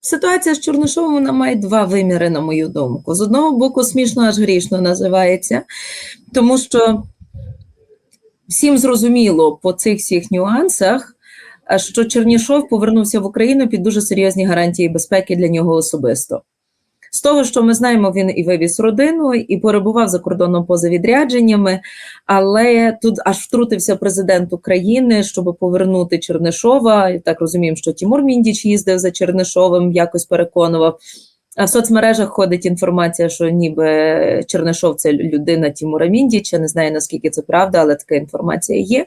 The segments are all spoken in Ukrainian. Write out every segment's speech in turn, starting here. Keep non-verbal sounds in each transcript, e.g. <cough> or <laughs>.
Ситуація з Чорнишовим вона має два виміри, на мою думку. З одного боку, смішно аж грішно називається, тому що всім зрозуміло по цих всіх нюансах, що Чернішов повернувся в Україну під дуже серйозні гарантії безпеки для нього особисто. З того, що ми знаємо, він і вивіз родину, і перебував за кордоном поза відрядженнями, але тут аж втрутився президент України, щоб повернути Чернишова. І так розуміємо, що Тимур Міндіч їздив за Чернишовим, якось переконував. А в соцмережах ходить інформація, що ніби Чернишов це людина Тимура Міндіча. Не знаю наскільки це правда, але така інформація є.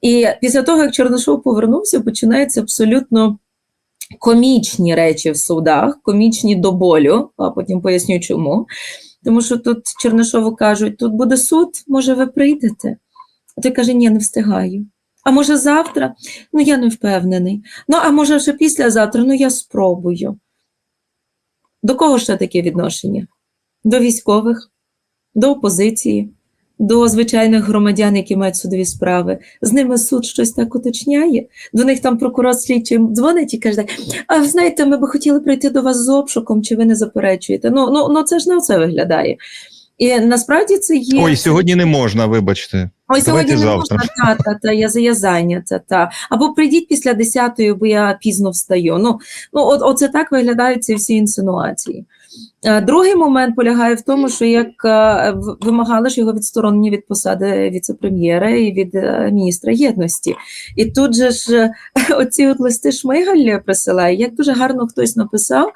І після того, як Чернишов повернувся, починаються абсолютно комічні речі в судах, комічні до болю, а потім поясню чому. Тому що тут Чернишову кажуть: тут буде суд, може, ви прийдете? А той каже, ні, не встигаю. А може завтра? Ну, я не впевнений. Ну, а може, вже післязавтра, ну я спробую. До кого ще таке відношення? До військових, до опозиції, до звичайних громадян, які мають судові справи. З ними суд щось так уточняє. До них там прокурор слідчий дзвонить і каже: А ви знаєте, ми би хотіли прийти до вас з обшуком, чи ви не заперечуєте? Ну, ну, ну це ж не оце виглядає. І насправді це є. Ой, сьогодні не можна, вибачте. Ой, сьогодні Давайте не завтра. можна, та, та, та, я, я зайнята, та. Або прийдіть після 10-ї, бо я пізно встаю. Ну, ну от, оце так виглядають ці всі інсинуації. Е, Другий момент полягає в тому, що як е, вимагали ж його відсторонення від посади віце-прем'єра і від е, міністра єдності. І тут же ж <laughs> оці от листи Шмигаль присилає, як дуже гарно хтось написав,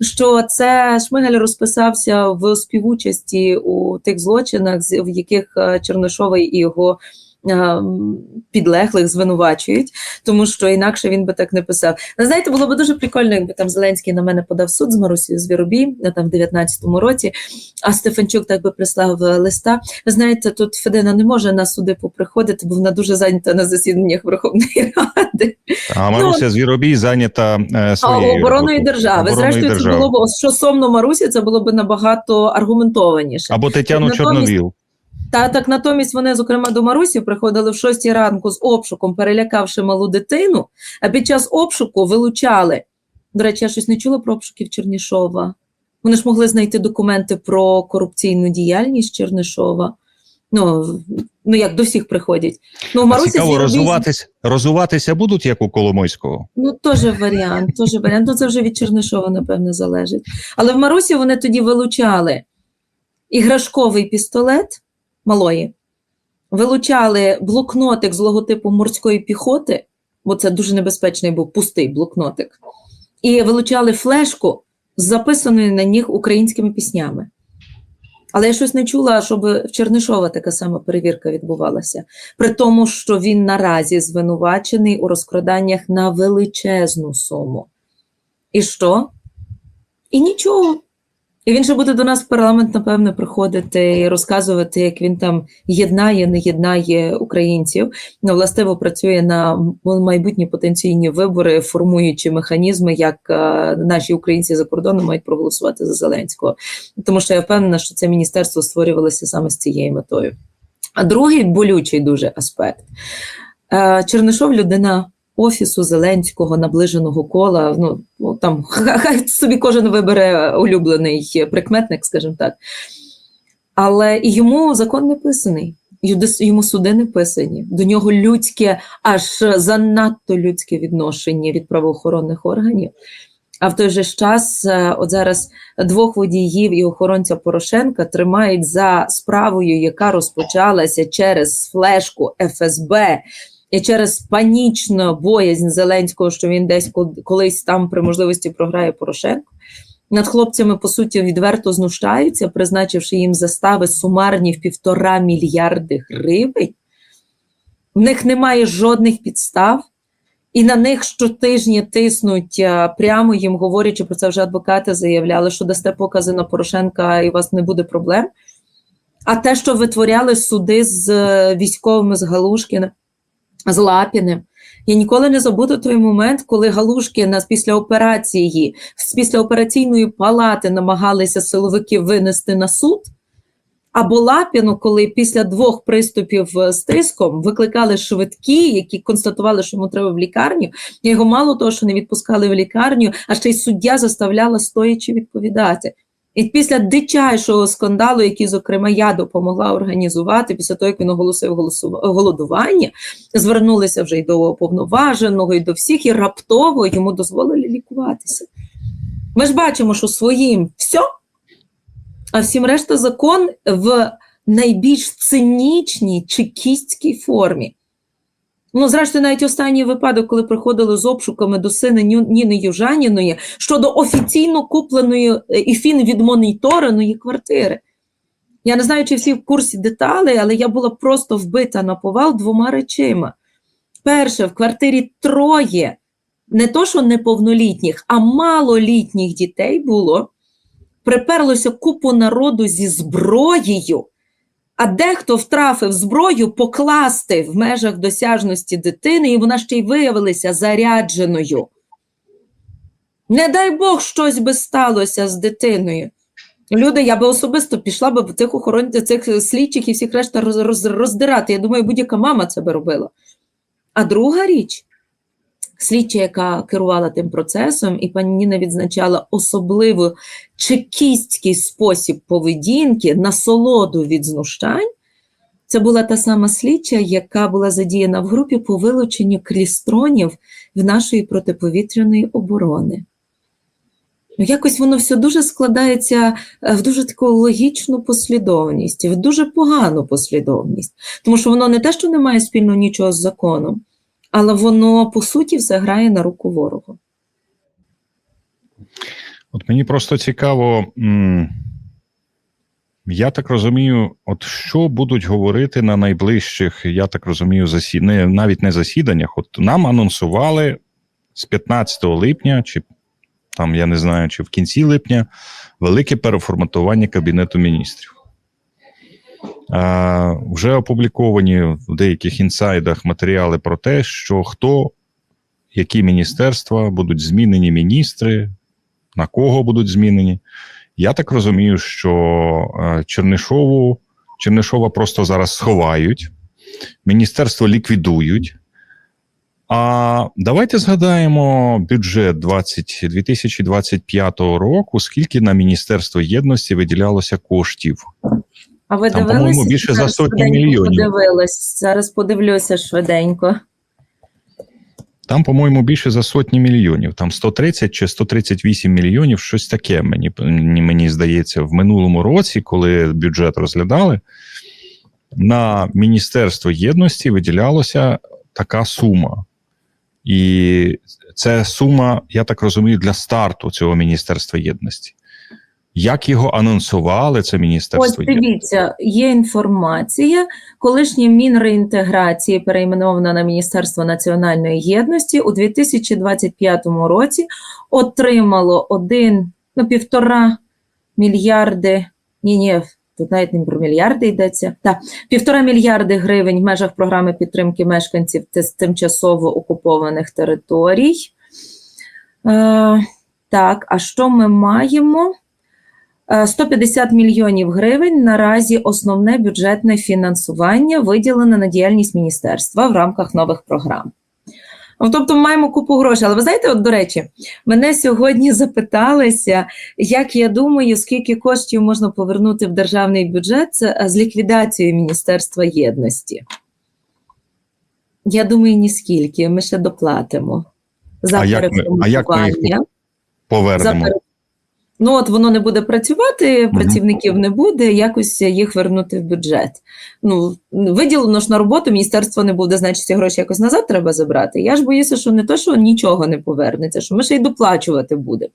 що це Шмигаль розписався в співучасті у тих злочинах, в яких Чернишовий і його підлеглих звинувачують, тому що інакше він би так не писав. Ви знаєте, було б дуже прикольно, якби там Зеленський на мене подав суд з Марусією Звіробій на там в 19-му році, а Стефанчук так би прислав е, листа. Ви знаєте, тут Федина не може на суди поприходити, бо вона дуже зайнята на засіданнях Верховної Ради. А Маруся Звіробій зайнята е, А своєю обороною держави. Обороною Зрештою, держави. це було б що сомно Марусі, це було б набагато аргументованіше. Або Тетяну Натомість- Чорновіл. Та так натомість вони, зокрема, до Марусі приходили в 6 ранку з обшуком, перелякавши малу дитину, а під час обшуку вилучали. До речі, я щось не чула про обшуків Чернішова. Вони ж могли знайти документи про корупційну діяльність Чернишова. Ну, ну як до всіх приходять. Ну, в Марусі цікаво, розуватись, розуватися будуть, як у Коломойського? Ну, теж варіант, теж варіант. Ну, це вже від Чернишова, напевне, залежить. Але в Марусі вони тоді вилучали іграшковий пістолет малої, вилучали блокнотик з логотипом морської піхоти, бо це дуже небезпечний був пустий блокнотик, і вилучали флешку з записаною на них українськими піснями. Але я щось не чула, щоб в Чернишова така сама перевірка відбувалася при тому, що він наразі звинувачений у розкраданнях на величезну суму. І що? І нічого. І він ще буде до нас в парламент, напевно, приходити і розказувати, як він там єднає, не єднає українців. Ну, властиво працює на майбутні потенційні вибори, формуючи механізми, як е, наші українці за кордоном мають проголосувати за Зеленського. Тому що я впевнена, що це міністерство створювалося саме з цією метою. А другий болючий дуже аспект. Е, Чернишов людина офісу Зеленського, наближеного кола. Ну, там, <laughs> хай собі кожен вибере улюблений прикметник, скажімо так. Але йому закон не писаний. Йому суди не писані. До нього людське, аж занадто людське відношення від правоохоронних органів. А в той же час, е, от зараз двох водіїв і охоронця Порошенка тримають за справою, яка розпочалася через флешку ФСБ і через панічну боязнь Зеленського, що він десь колись там при можливості програє Порошенко. Над хлопцями, по суті, відверто знущаються, призначивши їм застави сумарні в півтора мільярди гривень. В них немає жодних підстав. І на них щотижня тиснуть прямо їм говорячи про це вже адвокати заявляли, що дасте покази на Порошенка і у вас не буде проблем. А те, що витворяли суди з е, військовими з Галушкіним, з Лапіним, я ніколи не забуду той момент, коли Галушки нас після операції, з післяопераційної палати намагалися силовики винести на суд. Або Лапіну, коли після двох приступів е, з тиском викликали швидкі, які констатували, що йому треба в лікарню. Його мало того, що не відпускали в лікарню, а ще й суддя заставляла стоячи відповідати. І після дичайшого скандалу, який, зокрема, я допомогла організувати, після того, як він оголосив голодування, звернулися вже й до уповноваженого, і до всіх, і раптово йому дозволили лікуватися. Ми ж бачимо, що своїм все, а всім решта закон в найбільш цинічній чекістській формі. Ну, зрештою, навіть останній випадок, коли приходили з обшуками до сина Ніни Южаніної щодо офіційно купленої е, і фін відмонітореної квартири. Я не знаю, чи всі в курсі деталей, але я була просто вбита на повал двома речима. Перше, в квартирі троє, не то, що неповнолітніх, а малолітніх дітей було. Приперлося купу народу зі зброєю, а дехто втрафив зброю покласти в межах досяжності дитини, і вона ще й виявилася зарядженою. Не дай Бог, щось би сталося з дитиною. Люди, я би особисто пішла в цих охорон... цих слідчих і всіх решта роз... роз... роздирати. Я думаю, будь-яка мама це би робила. А друга річ, слідча, яка керувала тим процесом, і пані Ніна відзначала особливо чекістський спосіб поведінки, насолоду від знущань. Це була та сама слідча, яка була задіяна в групі по вилученню клістронів в нашої протиповітряної оборони. Ну, Якось воно все дуже складається е, в дуже таку логічну послідовність, в дуже погану послідовність. Тому що воно не те, що не має спільного нічого з законом, але воно по суті все грає на руку ворогу. От мені просто цікаво, я так розумію, от що будуть говорити на найближчих, я так розумію, засі... не, навіть не засіданнях. От нам анонсували з 15 липня, чи там я не знаю, чи в кінці липня, велике переформатування Кабінету міністрів. Вже опубліковані в деяких інсайдах матеріали про те, що хто, які міністерства будуть змінені міністри, на кого будуть змінені. Я так розумію, що е, Чернишову, Чернишова просто зараз сховають, міністерство ліквідують. А давайте згадаємо бюджет 20, 2025 року, скільки на Міністерство єдності виділялося коштів. А ви Там, дивилися? більше за швиденько мільйонів. Подивилась. Зараз подивлюся швиденько. Там, по-моєму, більше за сотні мільйонів. Там 130 чи 138 мільйонів, щось таке, мені, мені здається, в минулому році, коли бюджет розглядали, на Міністерство єдності виділялося така сума. І це сума, я так розумію, для старту цього Міністерства єдності. Як його анонсували, це Міністерство єдності? дивіться, є інформація. Колишнє Мінреінтеграції перейменовано на Міністерство національної єдності у 2025 році отримало один, ну, півтора мільярди. Ні, ні, тут навіть не про мільярди йдеться. Так, півтора мільярди гривень в межах програми підтримки мешканців тис- тимчасово окупованих територій. Е, так, а що ми маємо? Е, 150 мільйонів гривень наразі основне бюджетне фінансування виділене на діяльність міністерства в рамках нових програм. Ну, Тобто ми маємо купу грошей. Але ви знаєте, от до речі, мене сьогодні запиталися, як я думаю, скільки коштів можна повернути в державний бюджет е, з ліквідацією Міністерства єдності. Я думаю, ні скільки. Ми ще доплатимо за А як ми- а як ми їх Повернемо. Ну, от воно не буде працювати, працівників не буде, якось їх вернути в бюджет. Ну, виділено ж на роботу, міністерство не буде, значить, ці гроші якось назад треба забрати. Я ж боюся, що не то, що нічого не повернеться, що ми ще й доплачувати будемо.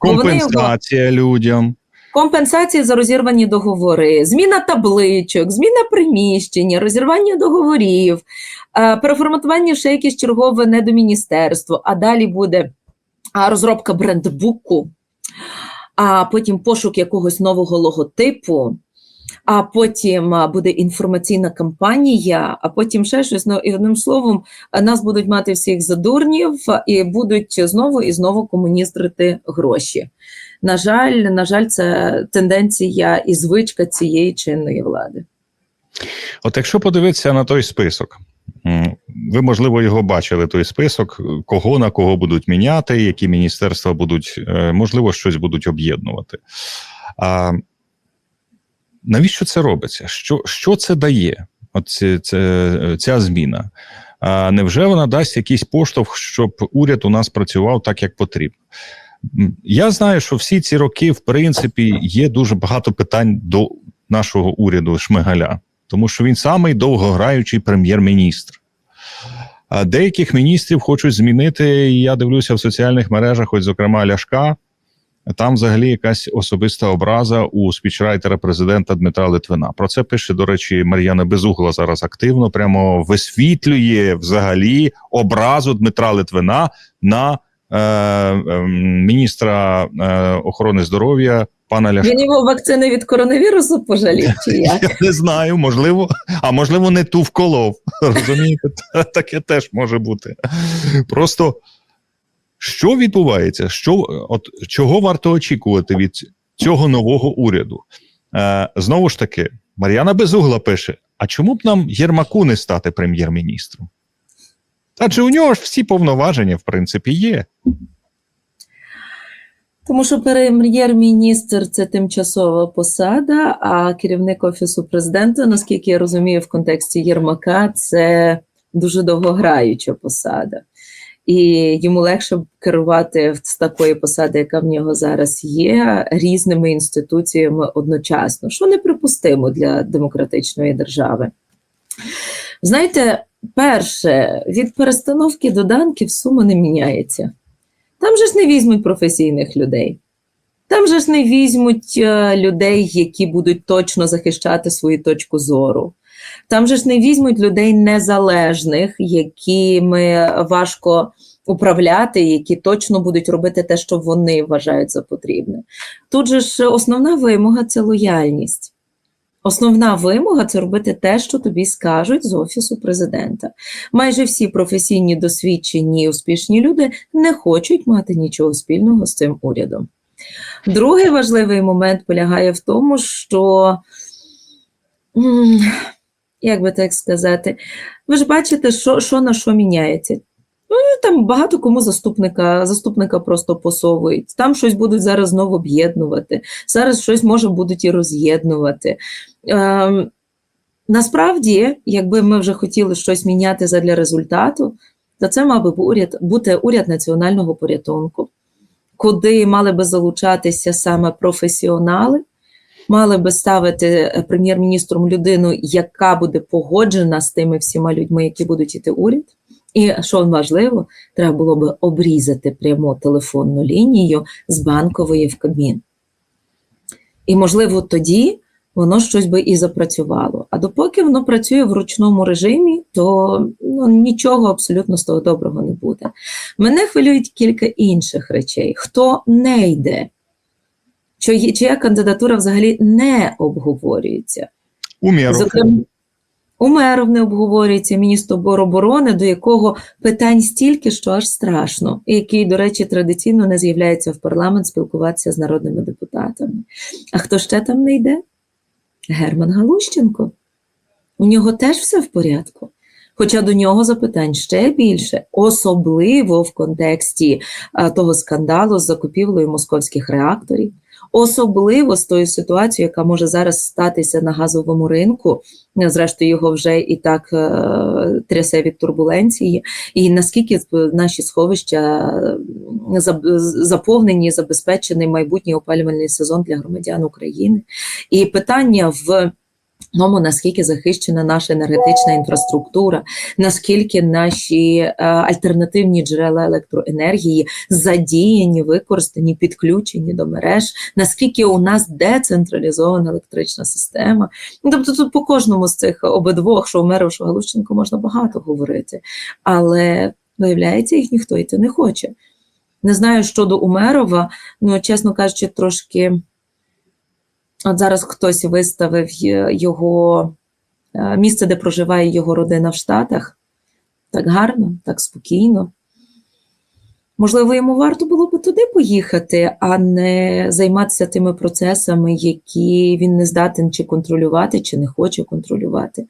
вони його- Компенсація людям. Компенсації за розірвані договори, зміна табличок, зміна приміщення, розірвання договорів, е, переформатування ще якесь чергове не до міністерства, а далі буде розробка брендбуку, а потім пошук якогось нового логотипу. а потім буде інформаційна кампанія, а потім ще щось. Ну і одним словом, нас будуть мати всіх за дурнів і будуть знову і знову комуністрити гроші. На жаль, на жаль, це тенденція і звичка цієї чинної влади. От якщо подивитися на той список, ви, можливо, його бачили, той список, кого на кого будуть міняти, які міністерства будуть, е, можливо, щось будуть об'єднувати. А навіщо це робиться? Що, що це дає? От це, ця зміна? А невже вона дасть якийсь поштовх, щоб уряд у нас працював так, як потрібно? Я знаю, що всі ці роки, в принципі, є дуже багато питань до нашого уряду Шмигаля тому що він самий довгограючий прем'єр-міністр. Деяких міністрів хочуть змінити. і Я дивлюся в соціальних мережах, ось, зокрема, Ляшка. Там взагалі якась особиста образа у спічрайтера президента Дмитра Литвина. Про це пише, до речі, Мар'яна Безугла зараз активно, прямо висвітлює взагалі образу Дмитра Литвина на міністра е, охорони здоров'я пана Ляшка. Він його вакцини від коронавірусу пожалів, чи <laughs> як? Я не знаю, можливо, а можливо, не ту вколов. <laughs> Розумієте, таке теж може бути. Просто що відбувається? Що, от, чого варто очікувати від цього нового уряду? Е, знову ж таки, Мар'яна Безугла пише: а чому б нам Єрмаку не стати прем'єр-міністром? Адже у нього ж всі повноваження, в принципі, є. Тому що прем'єр-міністр це тимчасова посада, а керівник офісу президента, наскільки я розумію, в контексті Єрмака, це дуже довгограюча посада. І йому легше керувати з такої посади, яка в нього зараз є, різними інституціями одночасно, що неприпустимо для демократичної держави. Знаєте, перше, від перестановки доданків сума не міняється. Там же ж не візьмуть професійних людей. Там же ж не візьмуть е, людей, які будуть точно захищати свою точку зору. Там же ж не візьмуть людей незалежних, якими важко управляти, які точно будуть робити те, що вони вважають за потрібне. Тут же ж основна вимога це лояльність. Основна вимога це робити те, що тобі скажуть з офісу президента. Майже всі професійні, досвідчені, і успішні люди не хочуть мати нічого спільного з цим урядом. Другий важливий момент полягає в тому, що, як би так сказати, ви ж бачите, що, що на що міняється. Ну, там багато кому заступника, заступника просто посовують. Там щось будуть зараз знову об'єднувати, зараз щось може будуть і роз'єднувати. Ем, насправді, якби ми вже хотіли щось міняти задля результату, то це мав би уряд, бути уряд національного порятунку, куди мали би залучатися саме професіонали, мали би ставити е, прем'єр-міністром людину, яка буде погоджена з тими всіма людьми, які будуть іти уряд. І що важливо, треба було би обрізати пряму телефонну лінію з банкової в Кабмін. І, можливо, тоді воно щось би і запрацювало. А допоки воно працює в ручному режимі, то ну, нічого абсолютно з того доброго не буде. Мене хвилюють кілька інших речей. Хто не йде, чия кандидатура взагалі не обговорюється. Умєров. Зокрема, Умеров не обговорюється міністр оборони, до якого питань стільки, що аж страшно, і який, до речі, традиційно не з'являється в парламент спілкуватися з народними депутатами. А хто ще там не йде? Герман Галущенко. У нього теж все в порядку. Хоча до нього запитань ще більше, особливо в контексті а, того скандалу з закупівлею московських реакторів, особливо з тою ситуацією, яка може зараз статися на газовому ринку. Зрештою, його вже і так е, трясе від турбуленції, і наскільки наші сховища е, заповнені, забезпечений майбутній опалювальний сезон для громадян України. І питання в тому, наскільки захищена наша енергетична інфраструктура, наскільки наші е, альтернативні джерела електроенергії задіяні, використані, підключені до мереж, наскільки у нас децентралізована електрична система. Ну, тобто тут по кожному з цих обидвох, що Умеров, що Галущенко, можна багато говорити, але виявляється, їх ніхто йти не хоче. Не знаю щодо Умерова, ну чесно кажучи, трошки От зараз хтось виставив його е, місце, де проживає його родина в Штатах. Так гарно, так спокійно. Можливо, йому варто було би туди поїхати, а не займатися тими процесами, які він не здатен чи контролювати, чи не хоче контролювати.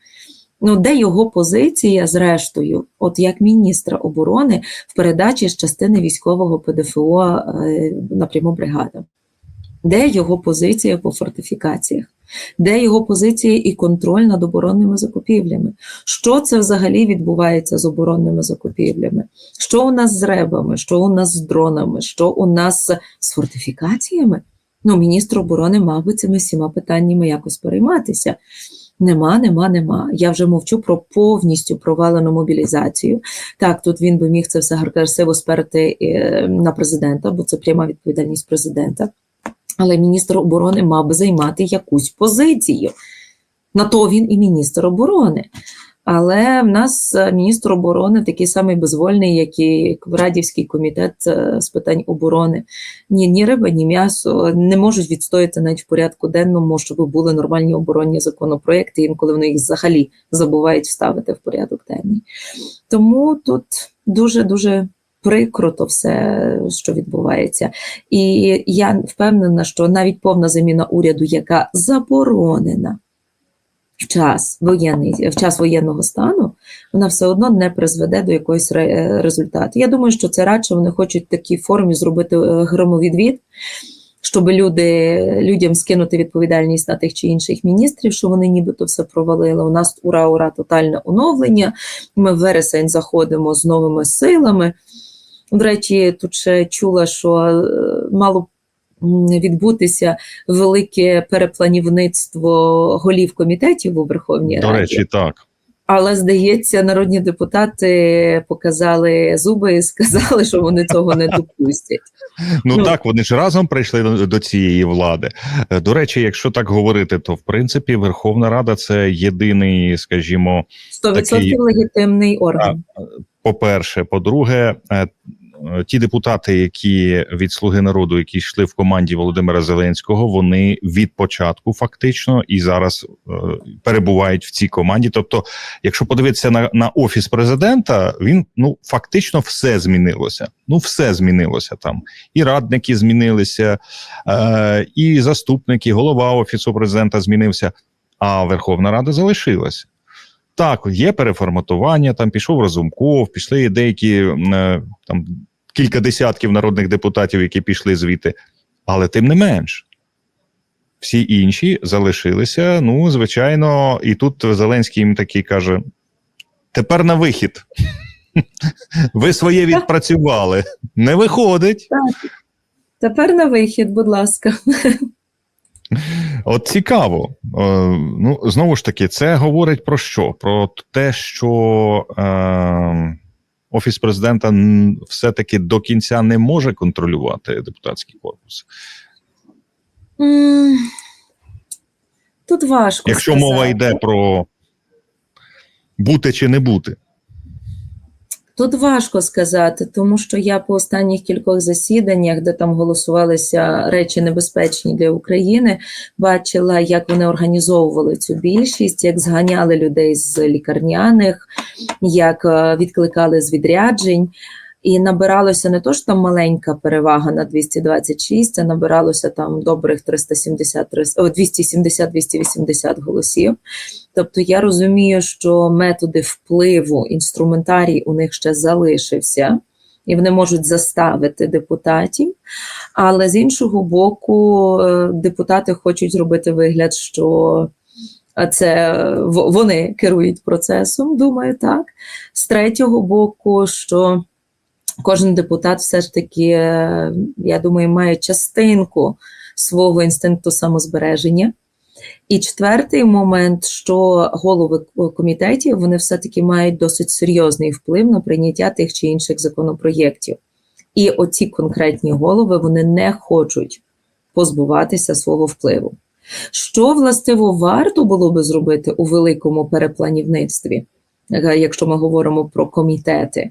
Ну, де його позиція, зрештою, от як міністра оборони в передачі з частини військового ПДФО е, напряму бригадам? Де його позиція по фортифікаціях? Де його позиція і контроль над оборонними закупівлями? Що це взагалі відбувається з оборонними закупівлями? Що у нас з ребами, що у нас з дронами, що у нас з фортифікаціями? Ну, міністр оборони мав би цими всіма питаннями якось перейматися. Нема, нема, нема. Я вже мовчу про повністю провалену мобілізацію. Так, тут він би міг це все красиво сперти е, на президента, бо це пряма відповідальність президента. Але міністр оборони мав би займати якусь позицію. На то він і міністр оборони. Але в нас е, міністр оборони такий самий безвольний, як і Радівський комітет е, з питань оборони. Ні, ні риба, ні м'ясо не можуть відстояти навіть в порядку денному, щоб були нормальні оборонні законопроекти, інколи вони їх взагалі забувають вставити в порядок денний. Тому тут дуже дуже прикро то все, що відбувається. І я впевнена, що навіть повна заміна уряду, яка заборонена в час воєнний, в час воєнного стану, вона все одно не призведе до якогось ре- результату. Я думаю, що це радше вони хочуть в такій формі зробити е, громовідвід, щоб люди, людям скинути відповідальність на тих чи інших міністрів, що вони нібито все провалили. У нас ура, ура, тотальне оновлення. Ми в вересень заходимо з новими силами. До речі, тут ще чула, що е, мало відбутися велике перепланівництво голів комітетів у Верховній Раді. До речі, так. Але здається, народні депутати показали зуби і сказали, що вони цього не допустять. Ну, <laughs> Ну. так, вони ж разом прийшли до, цієї влади. Е, До речі, якщо так говорити, то в принципі Верховна Рада це єдиний, скажімо, 100% Такий- легітимний орган. по-перше, по-друге, е, е, ті депутати, які від Слуги народу, які йшли в команді Володимира Зеленського, вони від початку фактично і зараз е, перебувають в цій команді. Тобто, якщо подивитися на, на офіс президента, він ну фактично все змінилося. Ну, все змінилося там. І радники змінилися, е, і заступники, голова офісу президента змінився. А Верховна Рада залишилася. Так, є переформатування, там пішов Разумков, пішли деякі е, там кілька десятків народних депутатів, які пішли звідти. Але тим не менш, всі інші залишилися. Ну, звичайно, і тут Зеленський їм такий каже: тепер на вихід. Ви своє відпрацювали. Не виходить. Так. Тепер на вихід, будь ласка. От цікаво. Е, ну, знову ж таки, це говорить про що? Про те, що е, Офіс президента все-таки до кінця не може контролювати депутатський корпус. Тут важко. Якщо сказати. мова йде про бути чи не бути. Тут важко сказати, тому що я по останніх кількох засіданнях, де там голосувалися речі небезпечні для України, бачила, як вони організовували цю більшість, як зганяли людей з лікарняних, як е, відкликали з відряджень. І набиралося не то, що там маленька перевага на 226, а набиралося там добрих 370, 270-280 голосів. Тобто я розумію, що методи впливу, інструментарій у них ще залишився, і вони можуть заставити депутатів. Але з іншого боку, е, депутати хочуть зробити вигляд, що е, це в- вони керують процесом, думаю, так. З третього боку, що кожен депутат все ж таки, е, я думаю, має частинку свого інстинкту самозбереження. І четвертий момент, що голови комітетів вони все-таки мають досить серйозний вплив на прийняття тих чи інших законопроєктів. І оці конкретні голови вони не хочуть позбуватися свого впливу. Що властиво варто було би зробити у великому перепланівництві, е, якщо ми говоримо про комітети,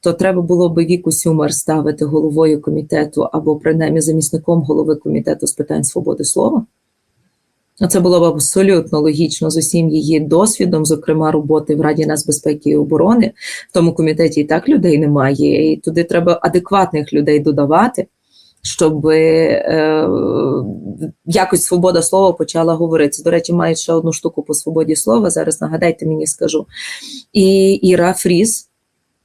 то треба було би Віку Сюмар ставити головою комітету або принаймні замісником голови комітету з питань свободи слова. Ну, Це було б абсолютно логічно з усім її досвідом, зокрема роботи в Раді нацбезпеки і оборони. В тому комітеті і так людей немає, і туди треба адекватних людей додавати, щоб е, якось свобода слова почала говорити. До речі, мають ще одну штуку по свободі слова. Зараз нагадайте мені, скажу. І Іра Фріз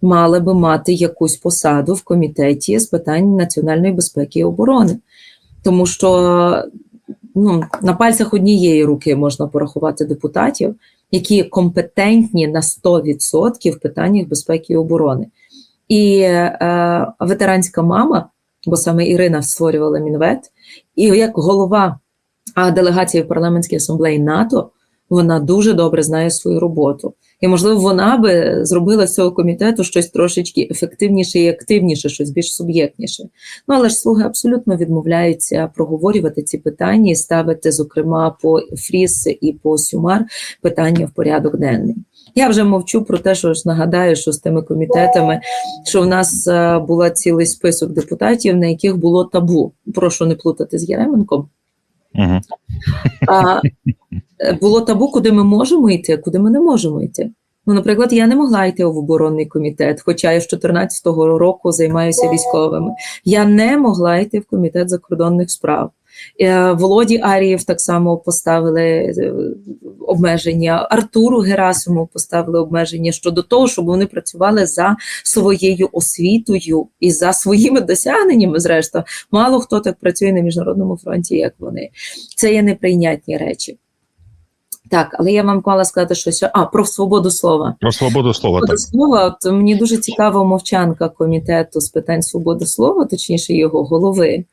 мала би мати якусь посаду в комітеті з питань національної безпеки і оборони, тому що ну, на пальцях однієї руки можна порахувати депутатів, які компетентні на 100% в питаннях безпеки і оборони. І е, ветеранська мама, бо саме Ірина створювала Мінвет, і як голова делегації в парламентській асамблеї НАТО, вона дуже добре знає свою роботу. І, можливо, вона би зробила з цього комітету щось трошечки ефективніше і активніше, щось більш суб'єктніше. Ну але ж слуги абсолютно відмовляються проговорювати ці питання і ставити, зокрема, по Фріс і по Сюмар питання в порядок денний. Я вже мовчу про те, що ж нагадаю, що з тими комітетами, що в нас е, була цілий список депутатів, на яких було табу. Прошу не плутати з Єременком. Угу. А, було табу, куди ми можемо йти, а куди ми не можемо йти. Ну, наприклад, я не могла йти в оборонний комітет, хоча я з 2014 року займаюся військовими. Я не могла йти в комітет закордонних справ. Е, Володі Арієв так само поставили е, обмеження. Артуру Герасиму поставили обмеження щодо того, щоб вони працювали за своєю освітою і за своїми досягненнями. Зрештою, мало хто так працює на міжнародному фронті, як вони. Це є неприйнятні речі. Так, але я вам мала сказати, що ще а про свободу слова. Про свободу слова. Свобода Так. слова, от мені дуже цікава мовчанка комітету з питань свободи слова, точніше його голови.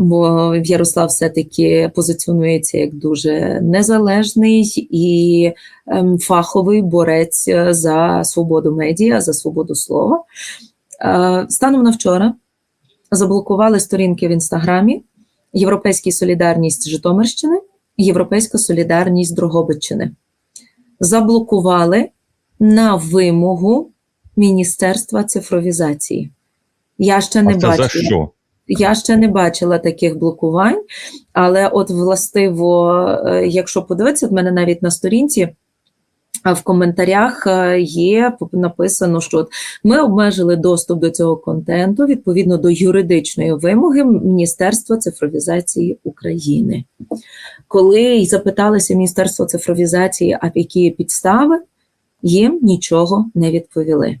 Бо Ярослав все-таки позиціонується як дуже незалежний і ем, фаховий борець е, за свободу медіа, за свободу слова. Е, станом на вчора заблокували сторінки в інстаграмі Європейська солідарність Житомирщини, Європейська солідарність Дрогобиччини. Заблокували на вимогу Міністерства цифровізації. Я ще не А це бачила. за що? Я ще не бачила таких блокувань, але от властиво, е, якщо подивитися, в мене навіть на сторінці. В коментарях е, є написано, що ми обмежили доступ до цього контенту відповідно до юридичної вимоги Міністерства цифровізації України. Коли запиталися Міністерство цифровізації, а які підстави, їм нічого не відповіли.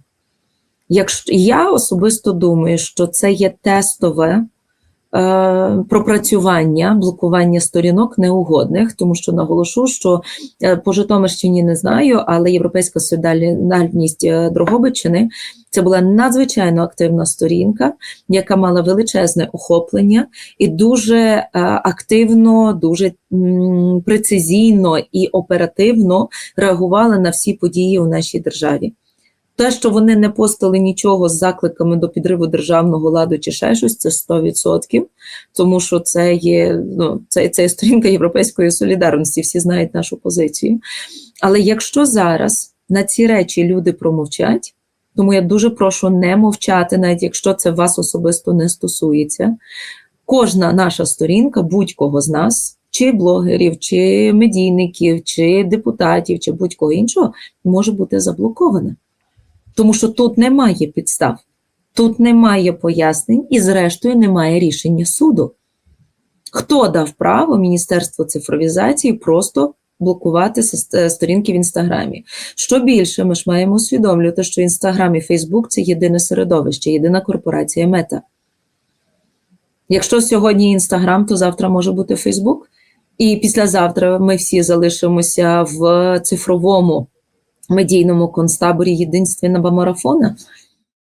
Якщо я особисто думаю, що це є тестове е, пропрацювання, блокування сторінок неугодних, тому що наголошу, що е, по Житомирщині не знаю, але Європейська солідарність е, Дрогобиччини це була надзвичайно активна сторінка, яка мала величезне охоплення і дуже е, активно, дуже м, прецизійно і оперативно реагувала на всі події у нашій державі. Те, що вони не постали нічого з закликами до підриву державного ладу чи ще щось, це 100%, тому що це є ну, це, це сторінка Європейської солідарності, всі знають нашу позицію. Але якщо зараз на ці речі люди промовчать, тому я дуже прошу не мовчати, навіть якщо це вас особисто не стосується. Кожна наша сторінка, будь-кого з нас, чи блогерів, чи медійників, чи депутатів, чи будь-кого іншого, може бути заблокована. Тому що тут немає підстав, тут немає пояснень і, зрештою, немає рішення суду. Хто дав право Міністерству цифровізації просто блокувати сторінки в інстаграмі? Що більше, ми ж маємо усвідомлювати, що Інстаграм і Фейсбук це єдине середовище, єдина корпорація мета. Якщо сьогодні Інстаграм, то завтра може бути Фейсбук, і післязавтра ми всі залишимося в цифровому медійному концтаборі єдинственного марафона.